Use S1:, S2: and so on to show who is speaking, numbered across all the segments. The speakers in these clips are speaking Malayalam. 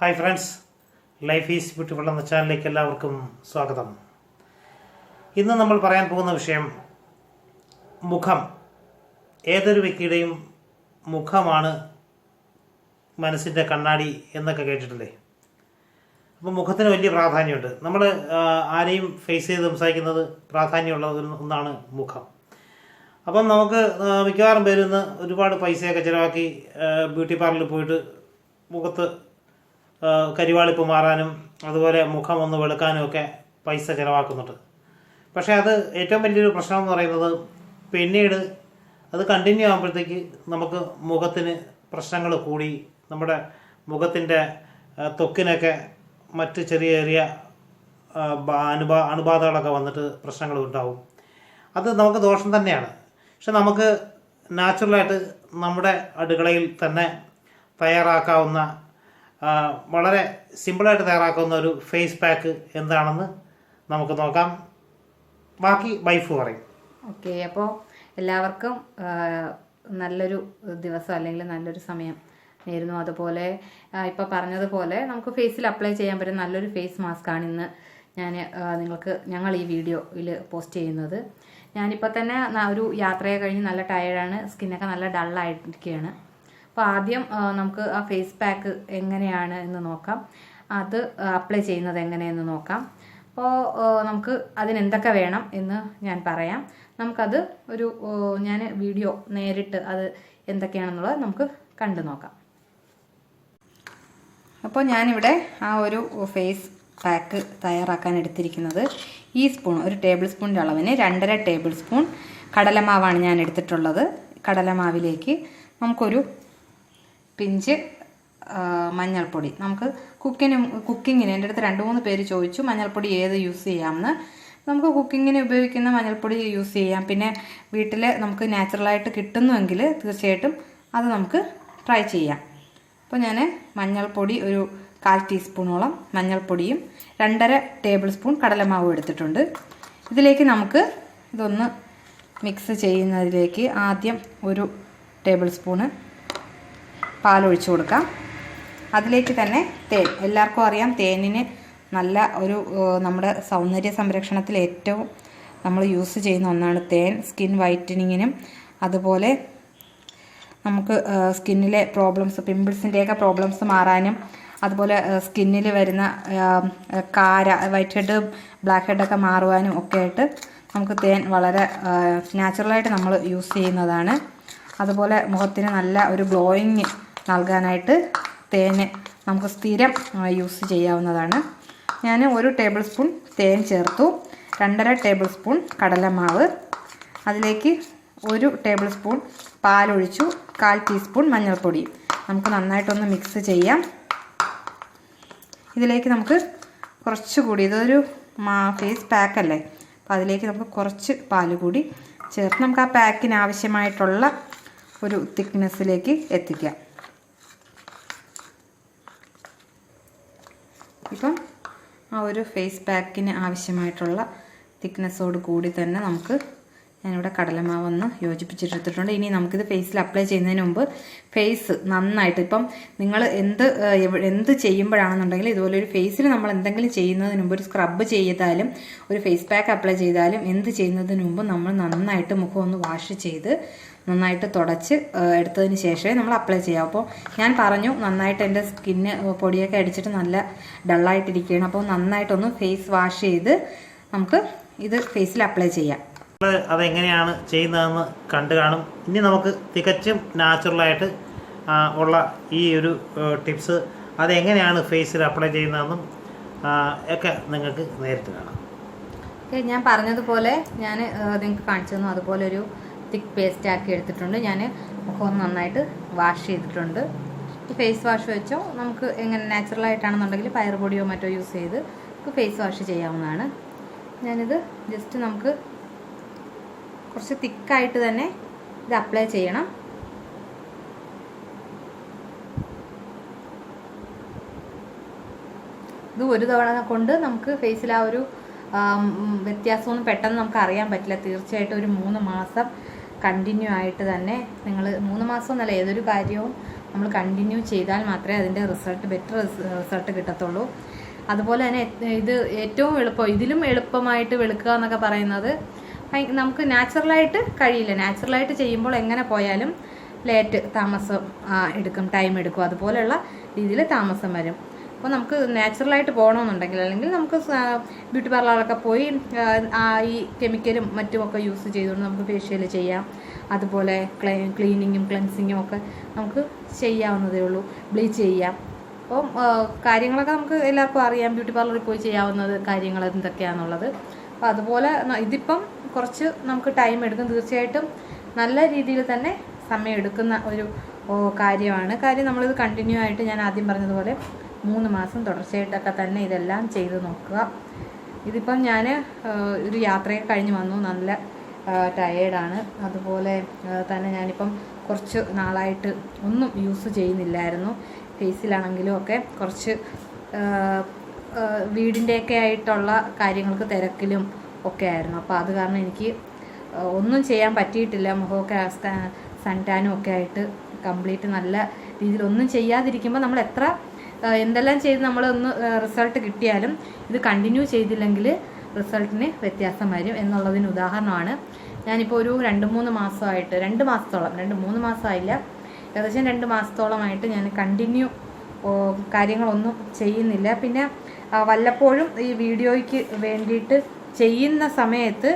S1: Hi friends. Life is beautiful എന്ന ചാനലിലേക്ക് എല്ലാവർക്കും സ്വാഗതം. ഇന്ന് നമ്മൾ പറയാൻ പോകുന്ന വിഷയം മുഖം. ഏതൊരു വ്യക്തിയുടെയും മുഖമാണ് മനസ്സിന്റെ കണ്ണാടി എന്നൊക്കെ കേട്ടിട്ടില്ലേ? അപ്പോൾ മുഖത്തിന് വലിയ പ്രാധാന്യമുണ്ട്. നമ്മൾ ആരെയും ഫേസ് ചെയ്ത് സംസാരിക്കുന്നത് പ്രാധാന്യമുള്ള ഒന്നാണ് മുഖം. അപ്പം നമുക്ക് മിക്കവാറും പേരിന്ന് ഒരുപാട് പൈസയൊക്കെ ചിലവാക്കി ബ്യൂട്ടി പാർലറിൽ പോയിട്ട് മുഖത്ത് കരിവാളിപ്പ് മാറാനും അതുപോലെ മുഖം ഒന്ന് വെളുക്കാനും ഒക്കെ പൈസ ചിലവാക്കുന്നുണ്ട്. പക്ഷേ അത് ഏറ്റവും വലിയൊരു പ്രശ്നം എന്ന് പറയുന്നത് പിന്നീട് അത് കണ്ടിന്യൂ ആകുമ്പോഴത്തേക്ക് നമുക്ക് മുഖത്തിന് പ്രശ്നങ്ങൾ കൂടി നമ്മുടെ മുഖത്തിന്റെ തൊക്കിനൊക്കെ മറ്റ് ചെറിയ ചെറിയ അനുഭാ അണുബാധകളൊക്കെ വന്നിട്ട് പ്രശ്നങ്ങൾ ഉണ്ടാവും. അത് നമുക്ക് ദോഷം തന്നെയാണ്. പക്ഷെ നമുക്ക് നാച്ചുറലായിട്ട് നമ്മുടെ അടുക്കളയിൽ തന്നെ തയ്യാറാക്കാവുന്ന വളരെ സിമ്പിളായിട്ട് തയ്യാറാക്കുന്ന ഒരു ഫേസ് പാക്ക് എന്താണെന്ന് നമുക്ക് നോക്കാം. ബാക്കി വൈഫ് പറയും.
S2: ഓക്കെ അപ്പോൾ എല്ലാവർക്കും നല്ലൊരു ദിവസം അല്ലെങ്കിൽ നല്ലൊരു സമയം നേരുന്നു അതുപോലെ ഇപ്പോൾ പറഞ്ഞതുപോലെ നമുക്ക് ഫേസിൽ അപ്ലൈ ചെയ്യാൻ പറ്റുന്ന നല്ലൊരു ഫേസ് മാസ്ക് ആണ് ഇന്ന് ഞാൻ നിങ്ങൾക്ക് ഞങ്ങൾ ഈ വീഡിയോയിൽ പോസ്റ്റ് ചെയ്യുന്നത്. ഞാനിപ്പോൾ തന്നെ ഒരു യാത്രയെ കഴിഞ്ഞ് നല്ല ടയർഡാണ് സ്കിന്നൊക്കെ നല്ല ഡള്ളായിട്ടിരിക്കുകയാണ് അപ്പോൾ ആദ്യം നമുക്ക് ആ ഫേസ് പാക്ക് എങ്ങനെയാണ് എന്ന് നോക്കാം. അത് അപ്ലൈ ചെയ്യുന്നത് എങ്ങനെയെന്ന് നോക്കാം. അപ്പോൾ നമുക്ക് അതിനെന്തൊക്കെ വേണം എന്ന് ഞാൻ പറയാം. നമുക്കത് ഒരു ഞാൻ വീഡിയോ നേരിട്ട് അത് എന്തൊക്കെയാണെന്നുള്ളത് നമുക്ക് കണ്ടു നോക്കാം. അപ്പോൾ ഞാനിവിടെ ആ ഒരു ഫേസ് പാക്ക് തയ്യാറാക്കാൻ എടുത്തിരിക്കുന്നത് ഈ സ്പൂൺ ഒരു ടേബിൾ സ്പൂണിന്റെ അളവിന് രണ്ടര ടേബിൾ സ്പൂൺ കടലമാവാണ് ഞാൻ എടുത്തിട്ടുള്ളത്. കടലമാവിലേക്ക് നമുക്കൊരു പിഞ്ച് മഞ്ഞൾപ്പൊടി. നമുക്ക് കുക്കിന് കുക്കിങ്ങിന് എന്റെ അടുത്ത് രണ്ട് മൂന്ന് പേര് ചോദിച്ചു മഞ്ഞൾപ്പൊടി ഏത് യൂസ് ചെയ്യാമെന്ന്. നമുക്ക് കുക്കിങ്ങിന് ഉപയോഗിക്കുന്ന മഞ്ഞൾപ്പൊടി യൂസ് ചെയ്യാം. പിന്നെ വീട്ടിൽ നമുക്ക് നാച്ചുറലായിട്ട് കിട്ടുന്നുവെങ്കിൽ തീർച്ചയായിട്ടും അത് നമുക്ക് ട്രൈ ചെയ്യാം. അപ്പോൾ ഞാൻ മഞ്ഞൾപ്പൊടി ഒരു കാൽ ടീസ്പൂണോളം മഞ്ഞൾപ്പൊടിയും രണ്ടര ടേബിൾ സ്പൂൺ കടലമാവും എടുത്തിട്ടുണ്ട്. ഇതിലേക്ക് നമുക്ക് ഇതൊന്ന് മിക്സ് ചെയ്യുന്നതിലേക്ക് ആദ്യം ഒരു ടേബിൾ സ്പൂണ് പാലൊഴിച്ചു കൊടുക്കാം. അതിലേക്ക് തന്നെ തേൻ. എല്ലാവർക്കും അറിയാം തേനിന് നല്ല ഒരു നമ്മുടെ സൗന്ദര്യ സംരക്ഷണത്തിൽ ഏറ്റവും നമ്മൾ യൂസ് ചെയ്യുന്ന ഒന്നാണ് തേൻ. സ്കിൻ വൈറ്റനിങ്ങിനും അതുപോലെ നമുക്ക് സ്കിന്നിലെ പ്രോബ്ലംസ് പിമ്പിൾസിന്റെയൊക്കെ പ്രോബ്ലംസ് മാറാനും അതുപോലെ സ്കിന്നിൽ വരുന്ന കാര വൈറ്റ് ഹെഡ് ബ്ലാക്ക് ഹെഡൊക്കെ മാറുവാനും ഒക്കെ ആയിട്ട് നമുക്ക് തേൻ വളരെ നാച്ചുറലായിട്ട് നമ്മൾ യൂസ് ചെയ്യുന്നതാണ്. അതുപോലെ മുഖത്തിന് നല്ല ഒരു ഗ്ലോയിങ് നൽകാനായിട്ട് തേന് നമുക്ക് സ്ഥിരം യൂസ് ചെയ്യാവുന്നതാണ്. ഞാൻ ഒരു ടേബിൾ സ്പൂൺ തേൻ ചേർത്തു. രണ്ടര ടേബിൾ സ്പൂൺ കടലമാവ്. അതിലേക്ക് ഒരു ടേബിൾ സ്പൂൺ പാലൊഴിച്ചു. കാൽ ടീസ്പൂൺ മഞ്ഞൾപ്പൊടി. നമുക്ക് നന്നായിട്ടൊന്ന് മിക്സ് ചെയ്യാം. ഇതിലേക്ക് നമുക്ക് കുറച്ചുകൂടി ഇതൊരു മാ ഫേസ് പാക്കല്ലേ? അപ്പോൾ അതിലേക്ക് നമുക്ക് കുറച്ച് പാൽ കൂടി ചേർത്ത് നമുക്ക് ആ പാക്കിന് ആവശ്യമായിട്ടുള്ള ഒരു തിക്നെസ്സിലേക്ക് എത്തിക്കാം. ഇപ്പം ആ ഒരു ഫേസ് പാക്കിന് ആവശ്യമായിട്ടുള്ള തിക്നെസ്സോട് കൂടി തന്നെ നമുക്ക് ഞാനിവിടെ കടലമാവൊന്ന് യോജിപ്പിച്ചെടുത്തിട്ടുണ്ട് ഇനി നമുക്കിത് ഫേസിൽ അപ്ലൈ ചെയ്യുന്നതിന് മുമ്പ് ഫേസ് നന്നായിട്ട് ഇപ്പം നിങ്ങൾ എന്ത് എന്ത് ചെയ്യുമ്പോഴാണെന്നുണ്ടെങ്കിൽ ഇതുപോലെ ഒരു ഫേസിൽ നമ്മൾ എന്തെങ്കിലും ചെയ്യുന്നതിന് മുമ്പ് ഒരു സ്ക്രബ് ചെയ്താലും ഒരു ഫേസ് പാക്ക് അപ്ലൈ ചെയ്താലും എന്ത് ചെയ്യുന്നതിന് മുമ്പ് നമ്മൾ നന്നായിട്ട് മുഖം ഒന്ന് വാഷ് ചെയ്ത് നന്നായിട്ട് തുടച്ച് എടുത്തതിന് ശേഷമേ നമ്മൾ അപ്ലൈ ചെയ്യാം അപ്പോൾ ഞാൻ പറഞ്ഞു നന്നായിട്ട് എന്റെ സ്കിന്ന് പൊടിയൊക്കെ അടിച്ചിട്ട് നല്ല ഡള്ളായിട്ടിരിക്കുകയാണ് അപ്പോൾ നന്നായിട്ടൊന്ന് ഫേസ് വാഷ് ചെയ്ത് നമുക്ക് ഇത് ഫേസിൽ അപ്ലൈ ചെയ്യാം.
S1: നമ്മൾ അതെങ്ങനെയാണ് ചെയ്യുന്നതെന്ന് കണ്ടു കാണും. ഇനി നമുക്ക് തികച്ചും നാച്ചുറലായിട്ട് ഉള്ള ഈ ഒരു ടിപ്സ് അതെങ്ങനെയാണ് ഫേസിൽ അപ്ലൈ ചെയ്യുന്നതെന്നും ഒക്കെ നിങ്ങൾക്ക് നേരിട്ട് കാണാം.
S2: ഞാൻ പറഞ്ഞതുപോലെ ഞാൻ നിങ്ങൾക്ക് കാണിച്ചു തന്നു. അതുപോലെ ഒരു തിക്ക് പേസ്റ്റ് ആക്കി എടുത്തിട്ടുണ്ട്. ഞാൻ മുഖം നന്നായിട്ട് വാഷ് ചെയ്തിട്ടുണ്ട്. ഫേസ് വാഷ് വെച്ചോ നമുക്ക് എങ്ങനെ നാച്ചുറൽ ആയിട്ടാണെന്നുണ്ടെങ്കിൽ പയർ പൊടിയോ മറ്റോ യൂസ് ചെയ്ത് നമുക്ക് ഫേസ് വാഷ് ചെയ്യാവുന്നതാണ്. ഞാനിത് ജസ്റ്റ് നമുക്ക് കുറച്ച് തിക്കായിട്ട് തന്നെ ഇത് അപ്ലൈ ചെയ്യണം. ഇത് ഒരു തവണ കൊണ്ട് നമുക്ക് ഫേസിൽ ആ ഒരു വ്യത്യാസമൊന്നും പെട്ടെന്ന് നമുക്ക് അറിയാൻ പറ്റില്ല. തീർച്ചയായിട്ടും ഒരു മൂന്ന് മാസം കണ്ടിന്യൂ ആയിട്ട് തന്നെ നിങ്ങൾ മൂന്ന് മാസം എന്നല്ല ഏതൊരു കാര്യവും നമ്മൾ കണ്ടിന്യൂ ചെയ്താൽ മാത്രമേ അതിന്റെ റിസൾട്ട് ബെറ്റർ റിസൾട്ട് കിട്ടത്തുള്ളൂ. അതുപോലെ തന്നെ ഇത് ഏറ്റവും എളുപ്പം ഇതിലും എളുപ്പമായിട്ട് വെളുക്കുക എന്നൊക്കെ പറയുന്നത് നമുക്ക് നാച്ചുറലായിട്ട് കഴിയില്ല. നാച്ചുറലായിട്ട് ചെയ്യുമ്പോൾ എങ്ങനെ പോയാലും ലേറ്റ് താമസം എടുക്കും ടൈം എടുക്കും. അതുപോലെയുള്ള രീതിയിൽ താമസം വരും. അപ്പോൾ നമുക്ക് നാച്ചുറലായിട്ട് പോകണമെന്നുണ്ടെങ്കിൽ അല്ലെങ്കിൽ നമുക്ക് ബ്യൂട്ടി പാർലറിലൊക്കെ പോയി ഈ കെമിക്കലും മറ്റുമൊക്കെ യൂസ് ചെയ്തുകൊണ്ട് നമുക്ക് ഫേഷ്യൽ ചെയ്യാം. അതുപോലെ ക്ലേ ക്ലീനിങ്ങും ക്ലെൻസിങ്ങും ഒക്കെ നമുക്ക് ചെയ്യാവുന്നതേ ഉള്ളൂ. ബ്ലീച്ച് ചെയ്യാം. അപ്പം കാര്യങ്ങളൊക്കെ നമുക്ക് എല്ലാവർക്കും അറിയാം. ബ്യൂട്ടി പാർലറിൽ പോയി ചെയ്യാവുന്നത് കാര്യങ്ങൾ എന്തൊക്കെയാണെന്നുള്ളത് അപ്പം അതുപോലെ ഇതിപ്പം കുറച്ച് നമുക്ക് ടൈം എടുക്കും. തീർച്ചയായിട്ടും നല്ല രീതിയിൽ തന്നെ സമയം എടുക്കുന്ന ഒരു കാര്യമാണ്. കാര്യം നമ്മളിത് കണ്ടിന്യൂ ആയിട്ട് ഞാൻ ആദ്യം പറഞ്ഞതുപോലെ മൂന്ന് മാസം തുടർച്ചയായിട്ടൊക്കെ തന്നെ ഇതെല്ലാം ചെയ്ത് നോക്കുക. ഇതിപ്പം ഞാൻ ഒരു യാത്രയൊക്കെ കഴിഞ്ഞ് വന്നു. നല്ല ടയേർഡാണ് അതുപോലെ തന്നെ ഞാനിപ്പം കുറച്ച് നാളായിട്ട് ഒന്നും യൂസ് ചെയ്യുന്നില്ലായിരുന്നു. ഫേസിലാണെങ്കിലും ഒക്കെ കുറച്ച് വീടിന്റെയൊക്കെ ആയിട്ടുള്ള കാര്യങ്ങൾക്ക് തിരക്കിലും ഒക്കെ ആയിരുന്നു. അപ്പോൾ അത് കാരണം എനിക്ക് ഒന്നും ചെയ്യാൻ പറ്റിയിട്ടില്ല. മുഖമൊക്കെ സൺടാനും ഒക്കെ ആയിട്ട് കംപ്ലീറ്റ് നല്ല രീതിയിൽ ഒന്നും ചെയ്യാതിരിക്കുമ്പോൾ നമ്മൾ എത്ര എന്തെല്ലാം ചെയ്ത് നമ്മളൊന്ന് റിസൾട്ട് കിട്ടിയാലും ഇത് കണ്ടിന്യൂ ചെയ്തില്ലെങ്കിൽ റിസൾട്ടിന് വ്യത്യാസം വരും എന്നുള്ളതിന് ഉദാഹരണമാണ്. ഞാനിപ്പോൾ ഒരു രണ്ട് മൂന്ന് മാസമായിട്ട് രണ്ട് മാസത്തോളം രണ്ട് മൂന്ന് മാസമായില്ല. ഏകദേശം രണ്ട് മാസത്തോളമായിട്ട് ഞാൻ കണ്ടിന്യൂ കാര്യങ്ങളൊന്നും ചെയ്യുന്നില്ല. പിന്നെ വല്ലപ്പോഴും ഈ വീഡിയോയ്ക്ക് വേണ്ടിയിട്ട് ചെയ്യുന്ന സമയത്ത്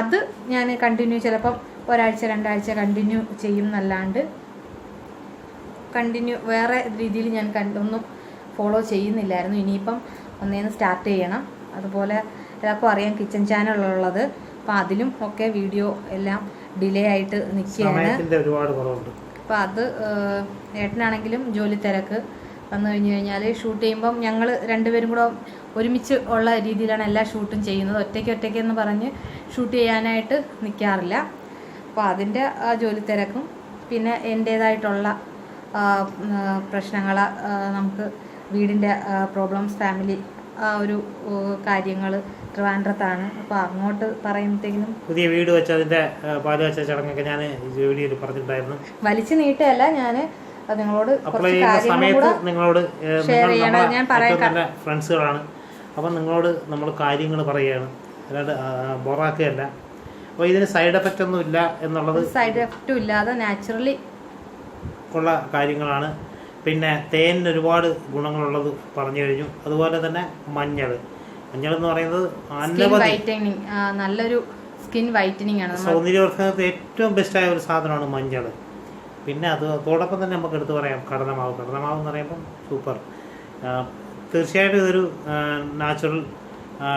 S2: അത് ഞാൻ കണ്ടിന്യൂ ചിലപ്പം ഒരാഴ്ച രണ്ടാഴ്ച കണ്ടിന്യൂ ചെയ്യും എന്നല്ലാണ്ട് കണ്ടിന്യൂ വേറെ രീതിയിൽ ഞാൻ ഒന്നും ഫോളോ ചെയ്യുന്നില്ലായിരുന്നു. ഇനിയിപ്പം ഒന്നേന്ന് സ്റ്റാർട്ട് ചെയ്യണം. അതുപോലെ എല്ലാവർക്കും അറിയാം കിച്ചൺ ചാനലുള്ളത് അപ്പം അതിലും ഒക്കെ വീഡിയോ എല്ലാം ഡിലേ ആയിട്ട് നിൽക്കുകയാണ്. അപ്പം അത് ഏട്ടനാണെങ്കിലും ജോലി തിരക്ക് വന്നു കഴിഞ്ഞു കഴിഞ്ഞാൽ ഷൂട്ട് ചെയ്യുമ്പം ഞങ്ങൾ രണ്ടുപേരും കൂടെ ഒരുമിച്ച് ഉള്ള രീതിയിലാണ് എല്ലാ ഷൂട്ടും ചെയ്യുന്നത്. ഒറ്റയ്ക്ക് ഒറ്റയ്ക്ക് എന്ന് പറഞ്ഞ് ഷൂട്ട് ചെയ്യാനായിട്ട് നിൽക്കാറില്ല അപ്പോൾ അതിന്റെ ആ ജോലി തിരക്കും. പിന്നെ എന്റേതായിട്ടുള്ള പ്രശ്നങ്ങൾ നമുക്ക് വീടിന്റെ പ്രോബ്ലംസ് ഫാമിലി ആ ഒരു കാര്യങ്ങൾ ട്രിവാൻഡ്രത്താണ്. അപ്പോൾ അങ്ങോട്ട് പറയുമ്പോഴത്തേക്കും
S1: പുതിയ വീട് വെച്ച് അതിന്റെ പാൽ വെച്ച ചടങ്ങൊക്കെ ഞാൻ വീഡിയോയിൽ പറഞ്ഞിട്ടുണ്ടായിരുന്നു.
S2: വലിച്ചു നീട്ടല്ല ഞാൻ നിങ്ങളോട്
S1: സമയത്ത് നിങ്ങളോട്
S2: ഞാൻ
S1: നല്ല ഫ്രണ്ട്സുകളാണ് അപ്പം നിങ്ങളോട് നമ്മൾ കാര്യങ്ങൾ പറയുകയാണ്. അല്ലാണ്ട് ബോറാക്കുകയല്ല. അപ്പോൾ ഇതിന് സൈഡ് എഫക്റ്റ് ഒന്നും ഇല്ല എന്നുള്ളത്
S2: സൈഡ് എഫക്റ്റും ഇല്ലാതെ നാച്ചുറലി
S1: ഉള്ള കാര്യങ്ങളാണ്. പിന്നെ തേനിന് ഒരുപാട് ഗുണങ്ങളുള്ളത് പറഞ്ഞു കഴിഞ്ഞു. അതുപോലെ തന്നെ മഞ്ഞൾ. മഞ്ഞൾ എന്ന് പറയുന്നത് അനവധി
S2: നല്ലൊരു സ്കിൻ വൈറ്റനിങ് ആണ്. നമ്മൾ
S1: സൗന്ദര്യവർദ്ധനത്തിന് ഏറ്റവും ബെസ്റ്റായ ഒരു സാധനമാണ് മഞ്ഞൾ. പിന്നെ അത് അതോടൊപ്പം തന്നെ നമുക്ക് എടുത്തു പറയാം കടലമാവ്. കടലമാവ് എന്ന് പറയുമ്പം സൂപ്പർ. തീർച്ചയായിട്ടും ഇതൊരു നാച്ചുറൽ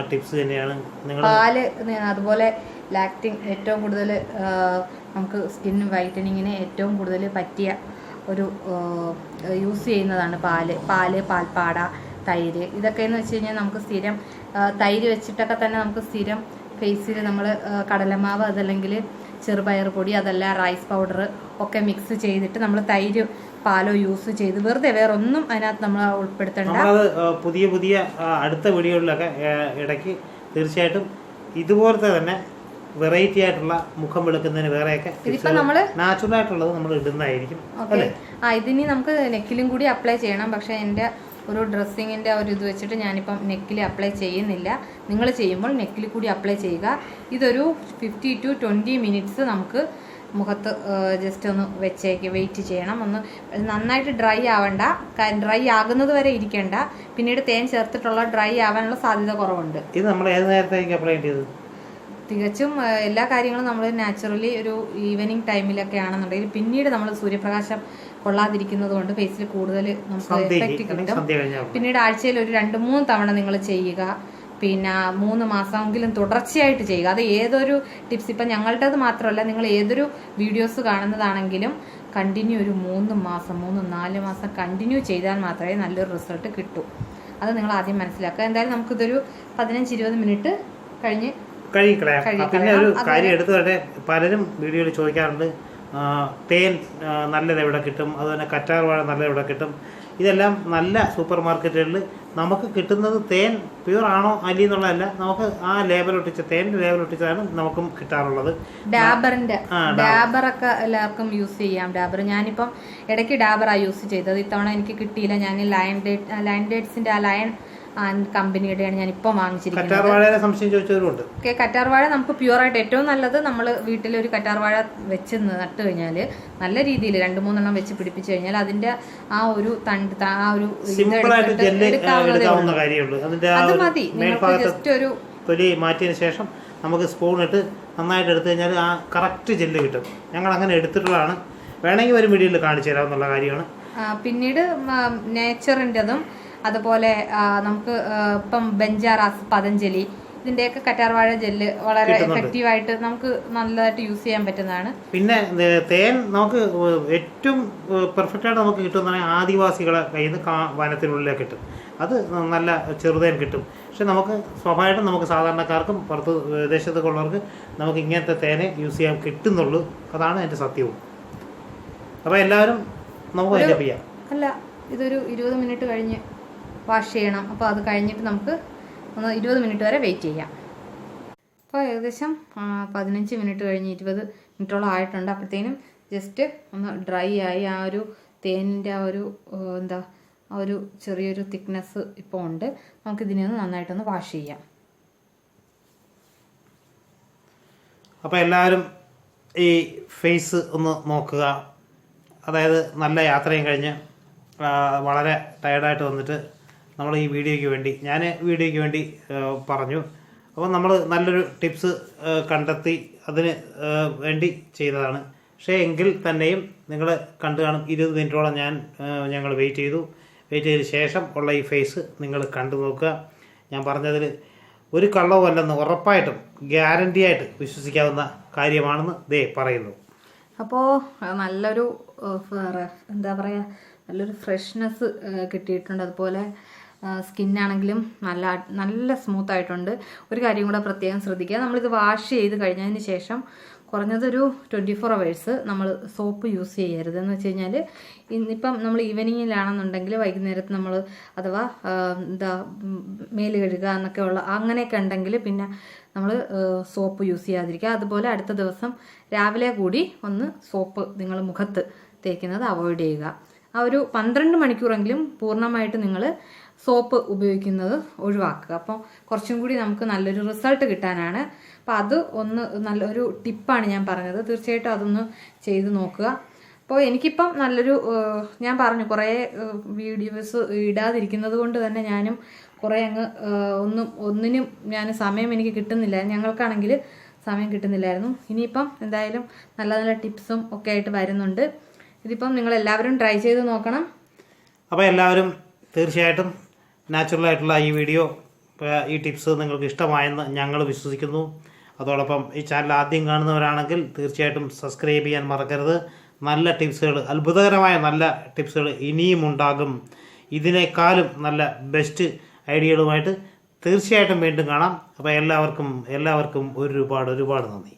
S1: ടിപ്സ് തന്നെയാണ്. നിങ്ങൾ
S2: പാൽ അതുപോലെ ലാക്റ്റിംഗ് ഏറ്റവും കൂടുതൽ നമുക്ക് സ്കിൻ വൈറ്റനിങ്ങിന് ഏറ്റവും കൂടുതൽ പറ്റിയ ഒരു യൂസ് ചെയ്യുന്നതാണ് പാൽ. പാൽ പാൽപ്പാട തൈര്. ഇതൊക്കെ എന്ന് വെച്ച് കഴിഞ്ഞാൽ നമുക്ക് സ്ഥിരം തൈര് വെച്ചിട്ടൊക്കെ തന്നെ നമുക്ക് സ്ഥിരം ഫേസിൽ നമ്മൾ കടലമാവ് അതല്ലെങ്കിൽ ചെറുപയർ പൊടി അതല്ല റൈസ് പൗഡർ ഒക്കെ മിക്സ് ചെയ്തിട്ട് നമ്മൾ തൈര് പാലോ യൂസ് ചെയ്ത് വെറുതെ വേറെ ഒന്നും അതിനകത്ത് നമ്മൾ ഉൾപ്പെടുത്തേണ്ട.
S1: പുതിയ പുതിയ അടുത്ത വീഡിയോകളിലൊക്കെ ഇടയ്ക്ക് തീർച്ചയായിട്ടും ഇതുപോലത്തെ തന്നെ വെറൈറ്റി ആയിട്ടുള്ള മുഖം വെളുക്കുന്നതിന് വേറെയൊക്കെ നാച്ചുറൽ ആയിട്ടുള്ളത് നമ്മൾ ഇടുന്നതായിരിക്കും
S2: ആ ഇതിനി നമുക്ക് നെക്കിലും കൂടി അപ്ലൈ ചെയ്യണം. പക്ഷെ എന്റെ ഒരു ഡ്രസ്സിങ്ങിന്റെ ഒരു ഇത് വെച്ചിട്ട് ഞാനിപ്പം നെക്കിൽ അപ്ലൈ ചെയ്യുന്നില്ല. നിങ്ങൾ ചെയ്യുമ്പോൾ നെക്കിൽ കൂടി അപ്ലൈ ചെയ്യുക. ഇതൊരു ഫിഫ്റ്റി ടു ട്വന്റി മിനിറ്റ്സ് നമുക്ക് മുഖത്ത് ജസ്റ്റ് ഒന്ന് വെച്ചേക്ക് വെയിറ്റ് ചെയ്യണം. ഒന്ന് നന്നായിട്ട് ഡ്രൈ ആവണ്ട. ഡ്രൈ ആകുന്നത് വരെ ഇരിക്കേണ്ട. പിന്നീട് തേൻ ചേർത്തിട്ടുള്ള ഡ്രൈ ആവാനുള്ള സാധ്യത കുറവുണ്ട്.
S1: ഇത് നമ്മൾ ഏത് നേരത്തേക്ക് അപ്ലൈ ചെയ്തത്?
S2: തികച്ചും എല്ലാ കാര്യങ്ങളും നമ്മൾ നാച്ചുറലി ഒരു ഈവനിങ് ടൈമിലൊക്കെ ആണെന്നുണ്ടെങ്കിൽ പിന്നീട് നമ്മൾ സൂര്യപ്രകാശം കൊള്ളാതിരിക്കുന്നത് കൊണ്ട് ഫേസിൽ കൂടുതൽ നമുക്ക് എഫക്റ്റ് കിട്ടും. പിന്നീട് ആഴ്ചയിൽ ഒരു രണ്ട് മൂന്ന് തവണ നിങ്ങൾ ചെയ്യുക. പിന്നെ മൂന്ന് മാസമെങ്കിലും തുടർച്ചയായിട്ട് ചെയ്യുക. അത് ഏതൊരു ടിപ്സ് ഇപ്പം ഞങ്ങളുടേത് മാത്രമല്ല നിങ്ങൾ ഏതൊരു വീഡിയോസ് കാണുന്നതാണെങ്കിലും കണ്ടിന്യൂ ഒരു മൂന്ന് മാസം മൂന്ന് നാല് മാസം കണ്ടിന്യൂ ചെയ്താൽ മാത്രമേ നല്ലൊരു റിസൾട്ട് കിട്ടൂ. അത് നിങ്ങൾ ആദ്യം മനസ്സിലാക്കുക. എന്തായാലും നമുക്കിതൊരു പതിനഞ്ച് ഇരുപത് മിനിറ്റ് കഴിഞ്ഞ്
S1: കഴുകിക്കളയാം പിന്നെ ഒരു കാര്യം എടുത്തു തന്നെ പലരും വീഡിയോയിൽ ചോദിക്കാറുണ്ട് തേൻ നല്ലത് എവിടെ കിട്ടും? അതുപോലെ കറ്റാർ വാഴ നല്ലത് എവിടെ കിട്ടും? ഇതെല്ലാം നല്ല സൂപ്പർ മാർക്കറ്റുകളിൽ നമുക്ക് കിട്ടുന്നത് തേൻ പ്യൂർ ആണോ അല്ലി എന്നുള്ളതല്ല നമുക്ക് ആ ലേബൽ ഒട്ടിച്ച തേൻ ലേബൽ ഒട്ടിച്ചതാണ് നമുക്കും കിട്ടാറുള്ളത്.
S2: ഡാബറിന്റെ
S1: ആ,
S2: ഡാബറൊക്കെ എല്ലാവർക്കും യൂസ് ചെയ്യാം. ഡാബർ. ഞാനിപ്പം ഇടയ്ക്ക് ഡാബറാണ് യൂസ് ചെയ്തത്. ഇത്തവണ എനിക്ക് കിട്ടിയില്ല. ഞാൻ ലയൺ ഡേറ്റ് ലയൺ ഡേറ്റ്സിന്റെ ആ ലയൺ കമ്പനിയുടെയാണ് ഞാൻ ഇപ്പം വാങ്ങിച്ചിരിക്കുന്നത് ഓക്കെ കറ്റാർവാഴ നമുക്ക് പ്യുവറായിട്ട് ഏറ്റവും നല്ലത് നമ്മൾ വീട്ടിൽ ഒരു കറ്റാർവാഴ വെച്ച് നട്ട് കഴിഞ്ഞാൽ നല്ല രീതിയിൽ രണ്ട് മൂന്നെണ്ണം വെച്ച് പിടിപ്പിച്ചു കഴിഞ്ഞാൽ അതിന്റെ ആ ഒരു തണ്ട് ആ ഒരു അത് മതി. നിങ്ങൾക്ക് ജസ്റ്റ് ഒരു
S1: തൊലി മാറ്റിയതിന് ശേഷം നമുക്ക് സ്പൂൺ ഇട്ട് നന്നായിട്ട് എടുത്തു കഴിഞ്ഞാൽ ആ കറക്റ്റ് ജെല്ല് കിട്ടും. ഞങ്ങൾ അങ്ങനെ എടുത്തിട്ടുള്ളതാണ്. വേണമെങ്കിൽ ഒരു വീഡിയോയിൽ കാണിച്ചു തരാമെന്നുള്ള കാര്യമാണ്.
S2: പിന്നീട് നേച്ചറിന്റെതും അതുപോലെ നമുക്ക് ഇപ്പം ബെഞ്ചാറാസ് പതഞ്ജലി. ഇതിന്റെയൊക്കെ കറ്റാർവാഴ ജെല്ല് വളരെ
S1: എഫക്റ്റീവ്
S2: ആയിട്ട് നമുക്ക് നല്ലതായിട്ട് യൂസ് ചെയ്യാൻ പറ്റുന്നതാണ്.
S1: പിന്നെ തേൻ നമുക്ക് ഏറ്റവും പെർഫെക്റ്റ് ആയിട്ട് നമുക്ക് കിട്ടുന്ന ആദിവാസികളെ കയ്യിൽ നിന്ന് വനത്തിനുള്ളിലേക്ക് കിട്ടും. അത് നല്ല ചെറുതേൻ കിട്ടും. പക്ഷെ നമുക്ക് സ്വാഭാവികമായിട്ടും നമുക്ക് സാധാരണക്കാർക്കും പുറത്ത് വിദേശത്തൊക്കെ ഉള്ളവർക്ക് നമുക്ക് ഇങ്ങനത്തെ തേനെ യൂസ് ചെയ്യാൻ കിട്ടുന്നുള്ളൂ. അതാണ് എന്റെ സത്യവും. അപ്പോൾ എല്ലാവരും നമുക്ക് ചെയ്യാം.
S2: അല്ല ഇതൊരു ഇരുപത് മിനിറ്റ് കഴിഞ്ഞ് വാഷ് ചെയ്യണം. അപ്പോൾ അത് കഴിഞ്ഞിട്ട് നമുക്ക് ഒന്ന് ഇരുപത് മിനിറ്റ് വരെ വെയിറ്റ് ചെയ്യാം. അപ്പോൾ ഏകദേശം പതിനഞ്ച് മിനിറ്റ് കഴിഞ്ഞ് ഇരുപത് മിനിറ്റോളം ആയിട്ടുണ്ട്. അപ്പോഴത്തേനും ജസ്റ്റ് ഒന്ന് ഡ്രൈ ആയി ആ ഒരു തേനിന്റെ ആ ഒരു എന്താ ആ ഒരു ചെറിയൊരു തിക്നെസ് ഇപ്പോൾ ഉണ്ട്. നമുക്ക് ഇതിനെ ഒന്ന് നന്നായിട്ടൊന്ന് വാഷ് ചെയ്യാം.
S1: അപ്പോൾ എല്ലാവരും ഈ ഫേസ് ഒന്ന് നോക്കുക. അതായത് നല്ല യാത്രയും കഴിഞ്ഞ് വളരെ ടയർഡായിട്ട് വന്നിട്ട് നമ്മൾ ഈ വീഡിയോയ്ക്ക് വേണ്ടി ഞാൻ വീഡിയോയ്ക്ക് വേണ്ടി പറഞ്ഞു. അപ്പോൾ നമ്മൾ നല്ലൊരു ടിപ്സ് കണ്ടെത്തി അതിന് വേണ്ടി ചെയ്തതാണ്. പക്ഷേ എങ്കിൽ തന്നെയും നിങ്ങൾ കണ്ടു കാണും. ഇരുപത് മിനിറ്റോളം ഞാൻ ഞങ്ങൾ വെയിറ്റ് ചെയ്തു. വെയിറ്റ് ചെയ്ത ശേഷം ഉള്ള ഈ ഫേസ് നിങ്ങൾ കണ്ടു നോക്കുക. ഞാൻ പറഞ്ഞതിൽ ഒരു കള്ളവും അല്ലെന്ന് ഉറപ്പായിട്ടും ഗ്യാരണ്ടി ആയിട്ട് വിശ്വസിക്കാവുന്ന കാര്യമാണെന്ന് ദേ പറയുന്നു.
S2: അപ്പോൾ നല്ലൊരു എന്താ പറയുക നല്ലൊരു ഫ്രഷ്നെസ് കിട്ടിയിട്ടുണ്ട്. അതുപോലെ സ്കിന്നാണെങ്കിലും നല്ല നല്ല സ്മൂത്ത് ആയിട്ടുണ്ട്. ഒരു കാര്യം കൂടെ പ്രത്യേകം ശ്രദ്ധിക്കുക. നമ്മളിത് വാഷ് ചെയ്ത് കഴിഞ്ഞതിന് ശേഷം കുറഞ്ഞതൊരു ട്വന്റി ഫോർ അവേഴ്സ് നമ്മൾ സോപ്പ് യൂസ് ചെയ്യരുത് എന്ന് വെച്ച് കഴിഞ്ഞാൽ ഇന്നിപ്പം നമ്മൾ ഈവനിങ്ങിലാണെന്നുണ്ടെങ്കിൽ വൈകുന്നേരത്ത് നമ്മൾ അഥവാ എന്താ മേൽ കഴുകുക എന്നൊക്കെ ഉള്ള അങ്ങനെയൊക്കെ ഉണ്ടെങ്കിൽ പിന്നെ നമ്മൾ സോപ്പ് യൂസ് ചെയ്യാതിരിക്കുക. അതുപോലെ അടുത്ത ദിവസം രാവിലെ കൂടി ഒന്ന് സോപ്പ് നിങ്ങൾ മുഖത്ത് തേക്കുന്നത് അവോയ്ഡ് ചെയ്യുക. ആ ഒരു പന്ത്രണ്ട് മണിക്കൂറെങ്കിലും പൂർണമായിട്ട് നിങ്ങൾ സോപ്പ് ഉപയോഗിക്കുന്നത് ഒഴിവാക്കുക. അപ്പോൾ കുറച്ചും കൂടി നമുക്ക് നല്ലൊരു റിസൾട്ട് കിട്ടാനാണ്. അപ്പോൾ അത് ഒന്ന് നല്ലൊരു ടിപ്പാണ് ഞാൻ പറഞ്ഞത്. തീർച്ചയായിട്ടും അതൊന്ന് ചെയ്ത് നോക്കുക. അപ്പോൾ എനിക്കിപ്പം നല്ലൊരു ഞാൻ പറഞ്ഞു കുറേ വീഡിയോസ് ഇടാതിരിക്കുന്നത് കൊണ്ട് തന്നെ ഞാനും കുറേ അങ്ങ് ഒന്നും ഒന്നിനും ഞാൻ സമയം എനിക്ക് കിട്ടുന്നില്ല. ഞങ്ങൾക്കാണെങ്കിൽ സമയം കിട്ടുന്നില്ലായിരുന്നു. ഇനിയിപ്പം എന്തായാലും നല്ല നല്ല ടിപ്സും ഒക്കെ ആയിട്ട് വരുന്നുണ്ട്. ഇതിപ്പം നിങ്ങൾ എല്ലാവരും ട്രൈ ചെയ്ത് നോക്കണം.
S1: അപ്പോൾ എല്ലാവരും തീർച്ചയായിട്ടും നാച്ചുറൽ ആയിട്ടുള്ള ഈ വീഡിയോ ഈ ടിപ്സ് നിങ്ങൾക്ക് ഇഷ്ടമായെന്ന് ഞങ്ങൾ വിശ്വസിക്കുന്നു. അതോടൊപ്പം ഈ ചാനൽ ആദ്യം കാണുന്നവരാണെങ്കിൽ തീർച്ചയായിട്ടും സബ്സ്ക്രൈബ് ചെയ്യാൻ മറക്കരുത്. നല്ല ടിപ്സുകൾ അത്ഭുതകരമായ നല്ല ടിപ്സുകൾ ഇനിയും ഉണ്ടാകും. ഇതിനേക്കാളും നല്ല ബെസ്റ്റ് ഐഡിയകളുമായിട്ട് തീർച്ചയായിട്ടും വീണ്ടും കാണാം. അപ്പോൾ എല്ലാവർക്കും എല്ലാവർക്കും ഒരുപാട് ഒരുപാട് നന്ദി.